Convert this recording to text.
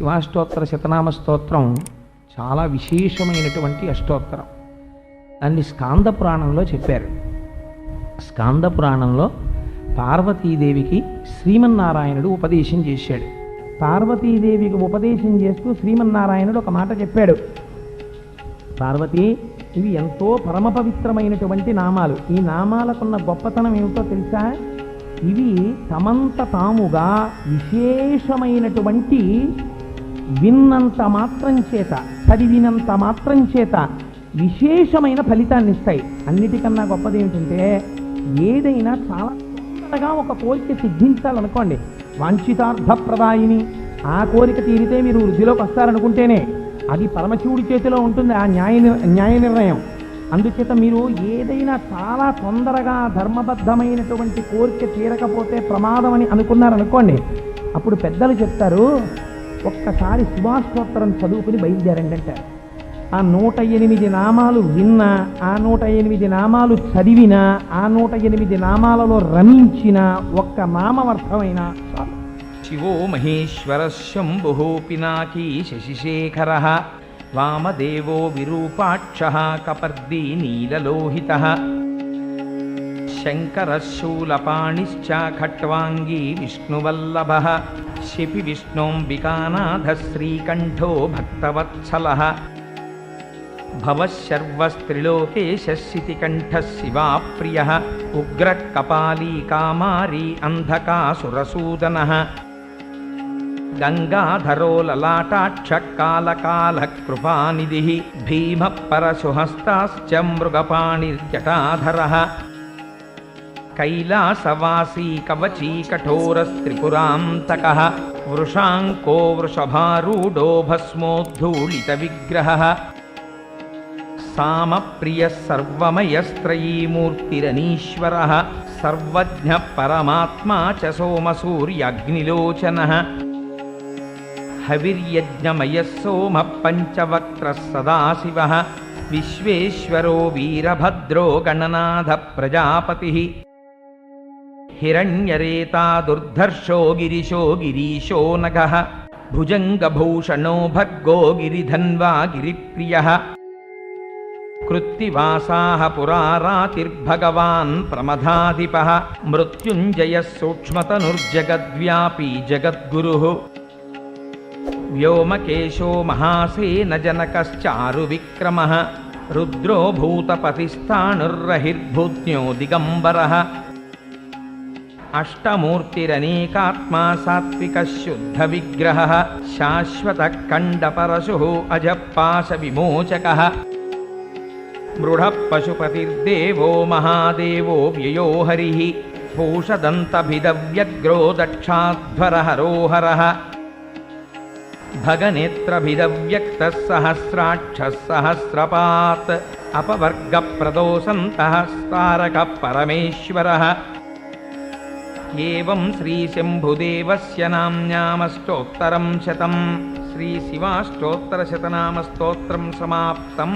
శివాష్టోత్తర శతనామ స్తోత్రం చాలా విశేషమైనటువంటి అష్టోత్తరం. దాన్ని స్కాంద పురాణంలో చెప్పారు. స్కాంద పురాణంలో పార్వతీదేవికి శ్రీమన్నారాయణుడు ఉపదేశం చేశాడు. పార్వతీదేవికి ఉపదేశం చేస్తూ శ్రీమన్నారాయణుడు ఒక మాట చెప్పాడు. పార్వతి ఇవి ఎంతో పరమ పవిత్రమైనటువంటి నామాలు. ఈ నామాలకున్న గొప్పతనం ఏమిటో తెలుసా? ఇవి తమంత తాముగా విశేషమైనటువంటి విన్నంత మాత్రం చేత చదివినంత మాత్రం చేత విశేషమైన ఫలితాన్ని ఇస్తాయి. అన్నిటికన్నా గొప్పది ఏమిటంటే ఏదైనా చాలా తొందరగా ఒక కోరిక సిద్ధించాలనుకోండి. వంచితార్థప్రదాయిని ఆ కోరిక తీరితే మీరు వృద్ధిలోకి వస్తారనుకుంటేనే అది పరమశివుడి చేతిలో ఉంటుంది ఆ న్యాయ న్యాయ నిర్ణయం. అందుచేత మీరు ఏదైనా చాలా తొందరగా ధర్మబద్ధమైనటువంటి కోరిక తీరకపోతే ప్రమాదం అని అనుకున్నారనుకోండి అప్పుడు పెద్దలు చెప్తారు ఒక్కసారి శివాష్టోత్తరం చదువుకుని బయలుదేరండి అంటారు ఆ నూట ఎనిమిది నామాలు విన్నా ఆ నూట ఎనిమిది నామాలు చదివినా ఆ నూట ఎనిమిది నామాలలో రమించిన ఒక్క నామవర్థమైన చాలు. శివో మహేశ్వర శంభు పినాకీ శశిశేఖర వామదేవో విరూపాక్ష కపర్దీ నీలలోహిత శంకర శూలపాణిశ్చ ఖట్వాంగీ విష్ణువల్లభ శిపి విష్ణోంబికానాథ శ్రీకంఠో భక్తవత్సల. భవశర్వస్త్రిలోకేశితికంఠ శివాప్రియ ఉగ్ర కపాలీ కామారీ అంధకాసురసూదన. గంగాధరో లలాటాక్ష కాలకాల కృపానిధి భీమ పరశుహస్తాశ్చ మృగపాణిర్జటాధర. కైలాసవాసీ కవచీ కఠోరస్త్రిపురాంతక వృషాంకో వృషభారూఢో భస్మోద్ధూళిత విగ్రహ సామప్రియ సర్వమయస్త్రయీమూర్తిరనీశ్వర సర్వజ్ఞ పరమాత్మా చ సోమసూర్యగ్నిలోచన హవిర్యజ్ఞమయ సోమ పంచవక్ర సదాశివ విశ్వేశ్వరో వీరభద్రో గణనాథ ప్రజాపతి हिरण्यरेता दुर्धर्षो गिरिशो गिरीशो नगः भुजङ्गभूषणो भर्गो गिरिधन्वा गिरिप्रियः। कृत्तिवासाः पुरारातिर्भगवान्प्रमथाधिपः मृत्युञ्जयः सूक्ष्मतनुर्जगद्व्यापी जगद्गुरुः। व्योमकेशो महासेनजनकश्चारुविक्रमः रुद्रो भूतपतिस्थाणुर्रहिर्भूज्ञो दिगम्बरः। अष्टमूर्तिरनेकात्मा सात्विकशुद्धविग्रहः शाश्वतः कण्डपरशुः अजः पाशविमोचकः मृढः पशुपतिर्देवो महादेवो व्ययोहरिः पूषदन्तभिदव्यग्रो दक्षाध्वरहरोहरः भगनेत्रभिदव्यक्तसहस्राक्षःसहस्रपात् स्तारकः परमेश्वरः ఏం శ్రీశంభుదేవస్య నామ్నామష్టోత్తరం శతం. శ్రీశివాష్టోత్తరశతనామస్తోత్రం సమాప్తం.